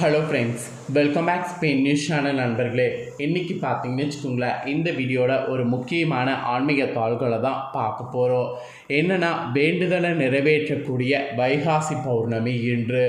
Hello friends welcome back Spain news channel நண்பர்களே. இன்றைக்கி பார்த்தீங்கன்னு வச்சுக்கோங்களேன் இந்த வீடியோவில் ஒரு முக்கியமான ஆன்மீக தாள்களை தான் பார்க்க போகிறோம் என்னென்னா வேண்டுதலை நிறைவேற்றக்கூடிய வைகாசி பௌர்ணமி இன்று.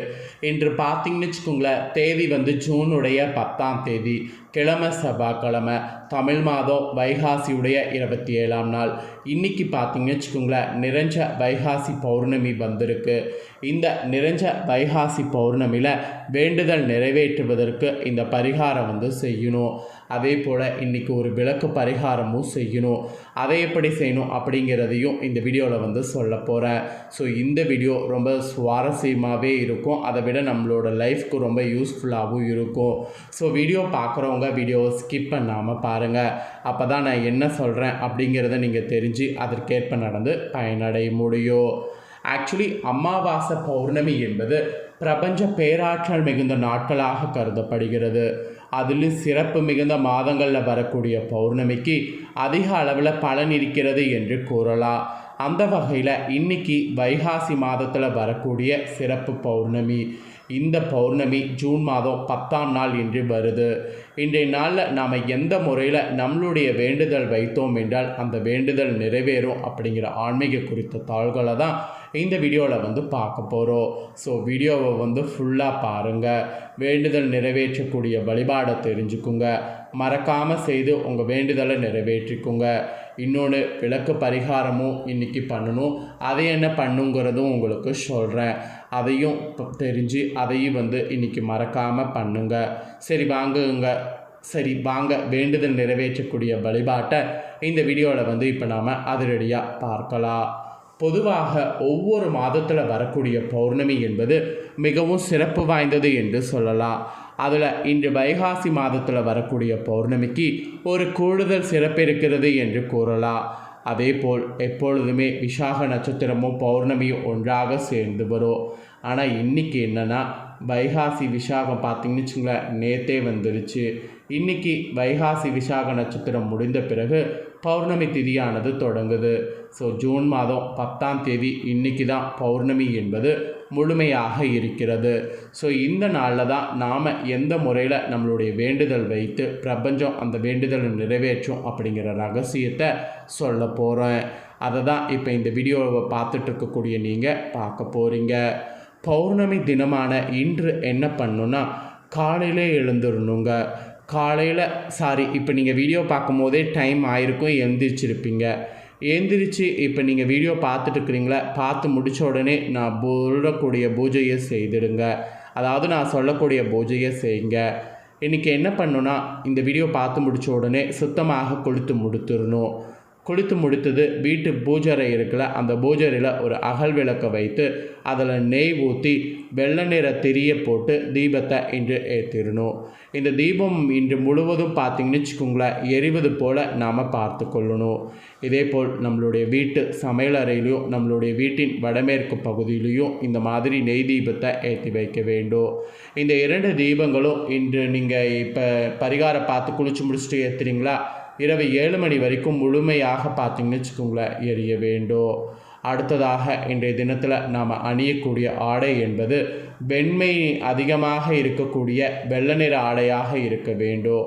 இன்று பார்த்தீங்கன்னு வச்சுக்கோங்களேன் தேதி வந்து ஜூனுடைய பத்தாம் தேதி. கிழமை செவ்வாய்க்கிழமை தமிழ் மாதம் வைகாசியுடைய இருபத்தி ஏழாம் நாள். இன்றைக்கி பார்த்தீங்கன்னு வச்சுக்கோங்களேன் நிறைஞ்ச வைகாசி பௌர்ணமி வந்திருக்கு. இந்த நிறைஞ்ச வைகாசி பௌர்ணமியில் வேண்டுதல் நிறைவேற்றுவதற்கு இந்த பரிகாரம் வந்து செய்யணும். அதே போல் இன்றைக்கி ஒரு விளக்கு பரிகாரமும் செய்யணும். அதை எப்படி செய்யணும் அப்படிங்கிறதையும் இந்த வீடியோவில் வந்து சொல்ல போகிறேன் ஸோ இந்த வீடியோ ரொம்ப சுவாரஸ்யமாகவே இருக்கும். அதை விட நம்மளோட லைஃப்க்கு ரொம்ப யூஸ்ஃபுல்லாகவும் இருக்கும். ஸோ வீடியோ பார்க்குறவங்க வீடியோவை ஸ்கிப் பண்ணாமல் பாருங்கள் அப்போ தான் நான் என்ன சொல்கிறேன் அப்படிங்கிறத நீங்கள் தெரிஞ்சு அதற்கேற்ப நடந்து பயனடைய முடியும். ஆக்சுவலி அமாவாசை பௌர்ணமி என்பது பிரபஞ்ச பேராற்றல் மிகுந்த நாட்களாக கருதப்படுகிறது. அதிலும் சிறப்பு மிகுந்த மாதங்களில் வரக்கூடிய பௌர்ணமிக்கு அதிக அளவில் பலன் இருக்கிறது என்று கூறலாம் அந்த வகையில் இன்னைக்கு வைகாசி மாதத்தில் வரக்கூடிய சிறப்பு பௌர்ணமி. இந்த பௌர்ணமி ஜூன் மாதம் பத்தாம் நாள் என்று வருது. இன்றைய நாளில் நாம் எந்த முறையில் நம்மளுடைய வேண்டுதல் வைத்தோம் என்றால் அந்த வேண்டுதல் நிறைவேறும் அப்படிங்கிற ஆன்மீக குறித்த தாள்களை தான் இந்த வீடியோவில் வந்து பார்க்க போகிறோம் ஸோ வீடியோவை வந்து ஃபுல்லாக பாருங்கள் வேண்டுதல் நிறைவேற்றக்கூடிய வழிபாடை தெரிஞ்சுக்குங்க. மறக்காமல் செய்து உங்கள் வேண்டுதலை நிறைவேற்றிக்குங்க. இன்னொன்று விளக்கு பரிகாரமும் இன்றைக்கி பண்ணணும். அதை என்ன பண்ணுங்கிறதும் உங்களுக்கு சொல்கிறேன் அதையும் தெரிஞ்சு அதையும் வந்து இன்றைக்கி மறக்காமல் பண்ணுங்க. சரி வாங்குங்க. சரி வாங்க. வேண்டுதல் நிறைவேற்றக்கூடிய வழிபாட்டை இந்த வீடியோவில் வந்து இப்போ நாம் அதிரடியாக பார்க்கலாம். பொதுவாக ஒவ்வொரு மாதத்தில் வரக்கூடிய பௌர்ணமி என்பது மிகவும் சிறப்பு வாய்ந்தது என்று சொல்லலாம். அதில் இன்று வைகாசி மாதத்தில் வரக்கூடிய பௌர்ணமிக்கு ஒரு கூடுதல் சிறப்பு இருக்கிறது என்று கூறலாம். அதேபோல் எப்பொழுதுமே விசாக நட்சத்திரமும் பௌர்ணமியும் ஒன்றாக சேர்ந்து வரும். ஆனால் இன்னைக்கு என்னென்னா வைகாசி விசாகம் பார்த்தீங்கன்னு வச்சுங்களேன் நேத்தே வந்துருச்சு. இன்னைக்கு வைகாசி விசாக நட்சத்திரம் முடிந்த பிறகு பௌர்ணமி திதியானது தொடங்குது. ஸோ ஜூன் மாதம் பத்தாம் தேதி இன்றைக்கி தான் பௌர்ணமி என்பது முழுமையாக இருக்கிறது. ஸோ இந்த நாளில் தான் நாம் எந்த முறையில் நம்மளுடைய வேண்டுதல் வைத்து பிரபஞ்சம் அந்த வேண்டுதலை நிறைவேற்றும் அப்படிங்கிற ரகசியத்தை சொல்ல போகிறேன் அதை தான் இப்போ இந்த வீடியோவை பார்த்துட்டு இருக்கக்கூடிய நீங்கள் பார்க்க போகிறீங்க பௌர்ணமி தினமான இன்று என்ன பண்ணுன்னா காலையிலே எழுந்துடணுங்க காலையில் சாரி இப்போ நீங்கள் வீடியோ பார்க்கும்போதே டைம் ஆயிருக்கும் எழுந்திரிச்சிருப்பீங்க எழுந்திரிச்சு இப்போ நீங்கள் வீடியோ பார்த்துட்டு இருக்கிறீங்களா பார்த்து முடித்த உடனே நான் போடக்கூடிய பூஜையை செய்திடுங்க. அதாவது நான் சொல்லக்கூடிய பூஜையை செய்யுங்க. இன்றைக்கி என்ன பண்ணுன்னா இந்த வீடியோ பார்த்து முடித்த உடனே சுத்தமாக கொளுத்து முடித்துடணும். குளித்து முடித்தது. வீட்டு பூஜரை இருக்குல்ல அந்த பூஜரையில் ஒரு அகல் விளக்கை வைத்து அதில் நெய் ஊற்றி வெள்ளை நிற திரிய போட்டு தீபத்தை இன்று ஏற்றிடணும் இந்த தீபம் இன்று முழுவதும் பார்த்தீங்கன்னு வச்சுக்கோங்களேன் எரிவது போல் நாம் பார்த்து கொள்ளணும். இதே போல் நம்மளுடைய வீட்டு சமையலறையிலையும் நம்மளுடைய வீட்டின் வடமேற்கு பகுதியிலையும் இந்த மாதிரி நெய் தீபத்தை ஏற்றி வைக்க வேண்டும். இந்த இரண்டு தீபங்களும் இன்று நீங்கள் இப்போ பரிகாரம் பார்த்து குளிச்சு முடிச்சுட்டு ஏற்றுறீங்களா இரவு ஏழு மணி வரைக்கும் முழுமையாக பார்த்திங்கன்னு வச்சுக்கோங்களேன் எரிய வேண்டும். அடுத்ததாக இன்றைய தினத்தில் நாம் அணியக்கூடிய ஆடை என்பது வெண்மை அதிகமாக இருக்கக்கூடிய வெள்ள நிற ஆடையாக இருக்க வேண்டும்.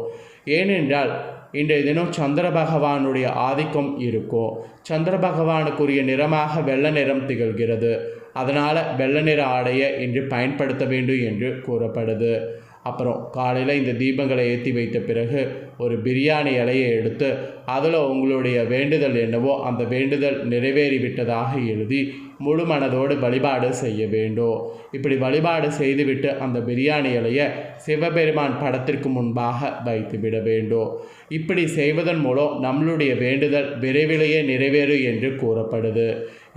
ஏனென்றால் இன்றைய தினம் சந்திர பகவானுடைய ஆதிக்கம் இருக்கும். சந்திர பகவானுக்குரிய நிறமாக வெள்ள நிறம் திகழ்கிறது. அதனால் வெள்ள நிற ஆடையை இன்று பயன்படுத்த வேண்டும் என்று கூறப்படுது. அப்புறம் காலையில் இந்த தீபங்களை ஏற்றி வைத்த பிறகு ஒரு பிரியாணி இலையை எடுத்து அதில் உங்களுடைய வேண்டுதல் என்னவோ அந்த வேண்டுதல் நிறைவேறிவிட்டதாக எழுதி முழு மனதோடு வழிபாடு செய்ய வேண்டும். இப்படி வழிபாடு செய்துவிட்டு அந்த பிரியாணி இலையை சிவபெருமான் படத்திற்கு முன்பாக வைத்துவிட வேண்டும். இப்படி செய்வதன் மூலம் நம்மளுடைய வேண்டுதல் விரைவிலேயே நிறைவேறும் என்று கூறப்படுது.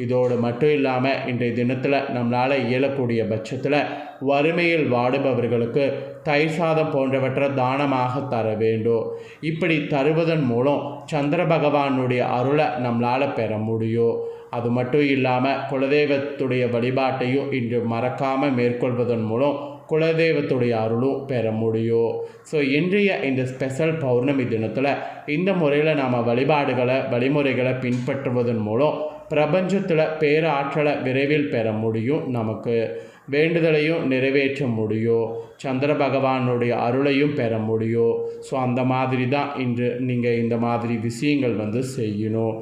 இதோடு மட்டும் இல்லாமல் இன்றைய தினத்தில் நம்மளால் இயலக்கூடிய பட்சத்தில் வறுமையில் வாடுபவர்களுக்கு தயிர் சாதம் போன்றவற்றை தானமாக தர வேண்டும். இப்படி தருவதன் மூலம் சந்திர பகவானுடைய அருளை நம்மளால் பெற முடியும். அது மட்டும் இல்லாமல் குலதெய்வத்துடைய வழிபாட்டையும் இன்று மறக்காமல் மேற்கொள்வதன் மூலம் குலதெய்வத்துடைய அருளும் பெற முடியும். ஸோ இன்றைய இந்த ஸ்பெஷல் பௌர்ணமி தினத்தில் இந்த முறையில் நாம் வழிபாடுகளை வழிமுறைகளை பின்பற்றுவதன் மூலம் பிரபஞ்சத்தில் பேராற்றலை விரைவில் பெற முடியும். நமக்கு வேண்டுதலையும் நிறைவேற்ற முடியும் சந்திர பகவானுடைய அருளையும் பெற முடியும் ஸோ அந்த மாதிரி தான் இன்று நீங்கள் இந்த மாதிரி விஷயங்கள் வந்து செய்யணும்.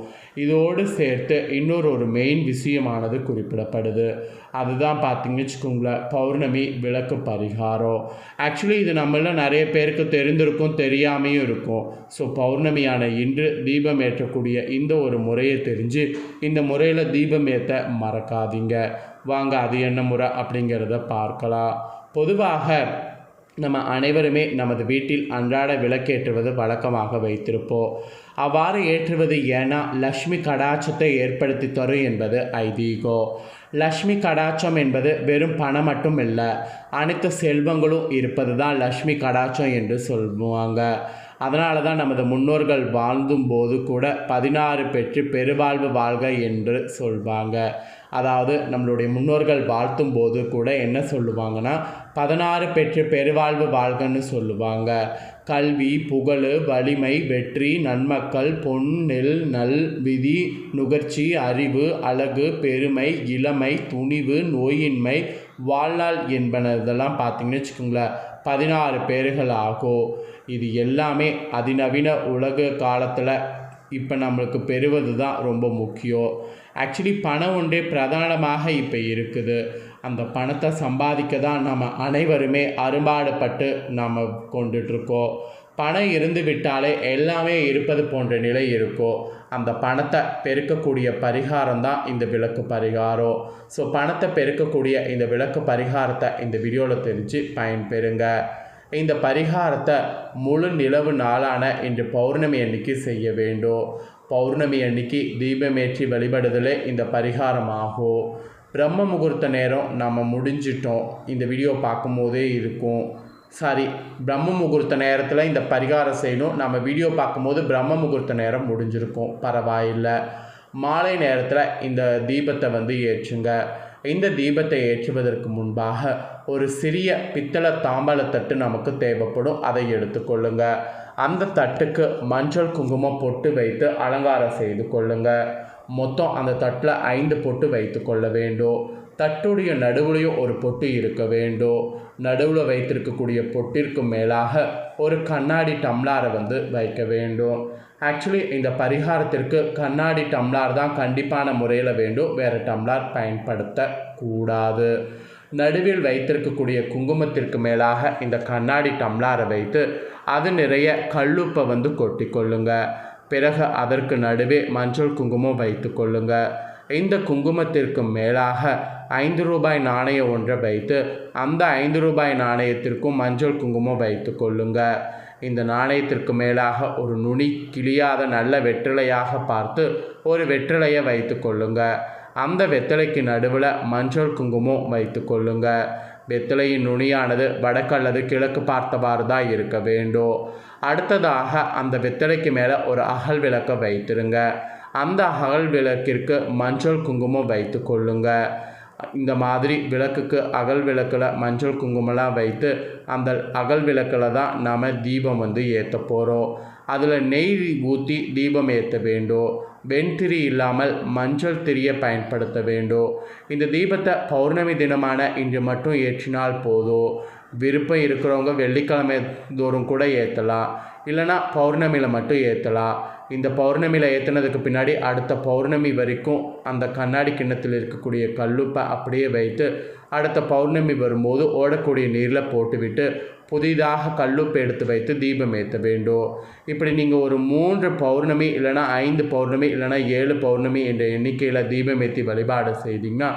இதோடு சேர்த்து இன்னொரு ஒரு மெயின் விஷயமானது குறிப்பிடப்படுது. அதுதான் பார்த்தீங்கன்னு வச்சுக்கோங்களேன் பௌர்ணமி விளக்கு பரிகாரம். ஆக்சுவலி இது நம்மள நிறைய பேருக்கு தெரிந்திருக்கும் தெரியாமையும் இருக்கும். ஸோ பௌர்ணமியான இன்று தீபம் ஏற்றக்கூடிய இந்த ஒரு முறையை தெரிஞ்சு இந்த முறையில் தீபம் ஏற்ற மறக்காதீங்க. வாங்க அது என்ன முறை அப்படிங்கிறத பார்க்கலாம். பொதுவாக நம்ம அனைவருமே நமது வீட்டில் அன்றாட விளக்கேற்றுவது வழக்கமாக வைத்திருப்போம். அவ்வாறு ஏற்றுவது ஏன்னா லக்ஷ்மி கடாட்சத்தை ஏற்படுத்தி தரும் என்பது ஐதீகம். லக்ஷ்மி கடாட்சம் என்பது வெறும் பணம் மட்டும் இல்லை அனைத்து செல்வங்களும் இருப்பது தான் லக்ஷ்மி கடாட்சம் என்று சொல்லுவாங்க. அதனால தான் நமது முன்னோர்கள் வாழ்ந்தும் போது கூட பதினாறு பெற்று பெருவாழ்வு வாழ்க என்று சொல்வாங்க. அதாவது நம்மளுடைய முன்னோர்கள் வாழ்த்தும் போது கூட என்ன சொல்லுவாங்கன்னா பதினாறு பெற்று பெருவாழ்வு வாழ்கன்னு சொல்லுவாங்க. கல்வி புகழ் வலிமை வெற்றி நன்மக்கள் பொன் நெல் நல் விதி நுகர்ச்சி அறிவு அழகு பெருமை இளமை துணிவு நோயின்மை வாழ்நாள் என்பன இதெல்லாம் பார்த்தீங்கன்னு வச்சுக்கோங்களேன். பதினாறு பேர்கள் ஆகும் இது எல்லாமே அதிநவீன உலக காலத்தில் இப்போ நம்மளுக்கு பெறுவது தான் ரொம்ப முக்கியம் ஆக்சுவலி பணம் ஒன்றே பிரதானமாக இப்போ இருக்குது. அந்த பணத்தை சம்பாதிக்க தான் நம்ம அனைவருமே அரும்பாடுபட்டு நம்ம கொண்டுட்ருக்கோம் பணம் இருந்து விட்டாலே எல்லாமே இருப்பது போன்ற நிலை இருக்கும் அந்த பணத்தை பெருக்கக்கூடிய பரிகாரம் தான் இந்த விளக்கு பரிகாரம் ஸோ பணத்தை பெருக்கக்கூடிய இந்த விளக்கு பரிகாரத்தை இந்த வீடியோவில் தெரிஞ்சு பயன்பெறுங்க. இந்த பரிகாரத்தை முழு நிலவு நாளான இன்று பௌர்ணமி அன்னைக்கு செய்ய வேண்டும். பௌர்ணமி அன்னைக்கு தீபமேற்றி வழிபடுதலே இந்த பரிகாரம் ஆகும் பிரம்ம முகூர்த்த நேரம் நம்ம முடிஞ்சிட்டோம். இந்த வீடியோ பார்க்கும்போதே இருக்கும். சாரி பிரம்ம முகூர்த்த நேரத்தில் இந்த பரிகாரம் செய்யணும். நம்ம வீடியோ பார்க்கும்போது பிரம்ம முகூர்த்த நேரம் முடிஞ்சிருக்கும். பரவாயில்லை. மாலை நேரத்தில் இந்த தீபத்தை வந்து ஏற்றுங்க. இந்த தீபத்தை ஏற்றுவதற்கு முன்பாக ஒரு சிறிய பித்தளை தாம்பாளத்தட்டு நமக்கு தேவைப்படும். அதை எடுத்துக்கொள்ளுங்க அந்த தட்டுக்கு மஞ்சள் குங்குமம் பொட்டு வைத்து அலங்காரம் செய்து கொள்ளுங்க. மொத்தம் அந்த தட்டில் ஐந்து பொட்டு வைத்து கொள்ள வேண்டும். தட்டுடைய நடுவுலையும் ஒரு பொட்டு இருக்க வேண்டும். நடுவில் வைத்திருக்கக்கூடிய பொட்டிற்கு மேலாக ஒரு கண்ணாடி டம்ளாரை வந்து வைக்க வேண்டும். ஆக்சுவலி இந்த பரிகாரத்திற்கு கண்ணாடி டம்ளார் தான் கண்டிப்பான முறையில் வேண்டும். வேறு டம்ளார் பயன்படுத்தக்கூடாது. நடுவில் வைத்திருக்கக்கூடிய குங்குமத்திற்கு மேலாக இந்த கண்ணாடி டம்ளாரை வைத்து அது நிறைய கல்லுப்பை வந்து கொட்டி கொள்ளுங்க. பிறகு அதற்கு நடுவே மஞ்சள் குங்குமம் வைத்து கொள்ளுங்க. இந்த குங்குமத்திற்கு மேலாக ஐந்து ரூபாய் நாணயம் ஒன்றை வைத்து அந்த ஐந்து ரூபாய் நாணயத்திற்கும் மஞ்சள் குங்குமம் வைத்து கொள்ளுங்கள் இந்த நாணயத்திற்கு மேலாக ஒரு நுனி கிளியாத நல்ல வெற்றிலையாக பார்த்து ஒரு வெற்றிலையை வைத்து கொள்ளுங்க. அந்த வெத்தலைக்கு நடுவில் மஞ்சள் குங்குமம் வைத்து கொள்ளுங்க. வெத்தலையின் நுனியானது வடக்கு அல்லது கிழக்கு பார்த்தவாறு தான் இருக்க வேண்டும். அடுத்ததாக அந்த வெத்தலைக்கு மேலே ஒரு அகல் விளக்கை வைத்திருங்க. அந்த அகல் விளக்கிற்கு மஞ்சள் குங்குமம் வைத்து கொள்ளுங்கள் இந்த மாதிரி விளக்குக்கு அகல் விளக்கில் மஞ்சள் குங்குமம்லாம் வைத்து அந்த அகல் விளக்கில் தான் நாம் தீபம் வந்து ஏற்ற போகிறோம் அதில் நெய் ஊற்றி தீபம் ஏற்ற வேண்டும். வெண்திரி இல்லாமல் மஞ்சள் திரியை பயன்படுத்த வேண்டும். இந்த தீபத்தை பௌர்ணமி தினமான இன்று மட்டும் ஏற்றினால் போதும். விருப்பம் இருக்கிறவங்க வெள்ளிக்கிழமை தோறும் கூட ஏற்றலாம். இல்லைனா பௌர்ணமியில் மட்டும் ஏற்றலாம். இந்த பௌர்ணமியில் ஏற்றினதுக்கு பின்னாடி அடுத்த பௌர்ணமி வரைக்கும் அந்த கண்ணாடி கிண்ணத்தில் இருக்கக்கூடிய கல்லுப்பை அப்படியே வைத்து அடுத்த பௌர்ணமி வரும்போது ஓடக்கூடிய நீரில் போட்டுவிட்டு புதிதாக கல்லுப்பு எடுத்து வைத்து தீபம் ஏற்ற வேண்டும். இப்படி நீங்கள் ஒரு மூன்று பௌர்ணமி இல்லைனா ஐந்து பௌர்ணமி இல்லைனா ஏழு பௌர்ணமி என்ற எண்ணிக்கையில் தீபம் ஏற்றி வழிபாடு செய்தீங்கன்னா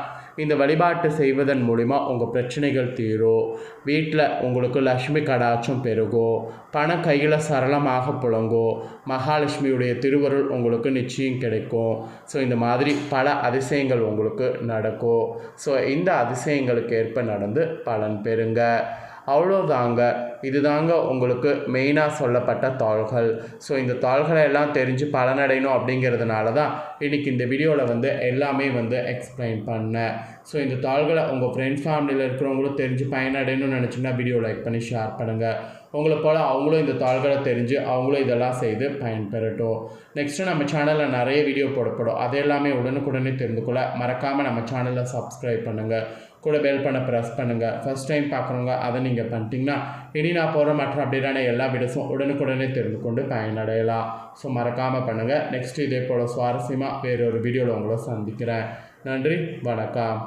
இந்த வழிபாட்டு செய்வதன் மூலிமா உங்கள் பிரச்சனைகள் தீரும் வீட்டில் உங்களுக்கு லக்ஷ்மி கடாட்சம் பெருகும் பணம் கையில் சரளமாக புழங்கும் மகாலட்சுமியுடைய திருவருள் உங்களுக்கு நிச்சயம் கிடைக்கும். ஸோ இந்த மாதிரி பல அதிசயங்கள் உங்களுக்கு நடக்கும் ஸோ இந்த அதிசயங்களுக்கு ஏற்ப நடந்து பலன் பெறுங்க. அவ்வளோதாங்க இதுதாங்க உங்களுக்கு மெயினாக சொல்லப்பட்ட தாள்கள். ஸோ இந்த தாள்களை எல்லாம் தெரிஞ்சு பலனடையணும் அப்படிங்கிறதுனால தான் இன்றைக்கி இந்த வீடியோவில் வந்து எல்லாமே வந்து எக்ஸ்பிளைன் பண்ணேன். ஸோ இந்த தாள்களை உங்கள் ஃப்ரெண்ட்ஸ் ஃபேமிலியில் இருக்கிறவங்களும் தெரிஞ்சு பயனடையணும்னு நினச்சிங்கன்னா வீடியோ லைக் பண்ணி ஷேர் பண்ணுங்கள் உங்களை போல் அவங்களும் இந்த தாள்களை தெரிஞ்சு அவங்களும் இதெல்லாம் செய்து பயன்பெறட்டும். நெக்ஸ்ட்டு நம்ம சேனலில் நிறைய வீடியோ போடப்படும். அது எல்லாமே உடனுக்குடனே தெரிந்து கொள்ள மறக்காமல் நம்ம சேனலை சப்ஸ்கிரைப் பண்ணுங்கள் கூட பெல் பண்ண ப்ரெஸ் பண்ணுங்கள் ஃபஸ்ட் டைம் பார்க்குறவங்க அதை நீங்கள் பண்ணிட்டீங்கன்னா இனி நான் போகிற மற்ற அப்டேட்டான எல்லா வீடியோஸும் உடனுக்குடனே தெரிந்து கொண்டு பயனடையலாம். ஸோ மறக்காமல் பண்ணுங்கள் நெக்ஸ்ட் இதே போல் சுவாரஸ்யமாக வேறொரு வீடியோவில் உங்களை சந்திக்கிறேன். நன்றி வணக்கம்.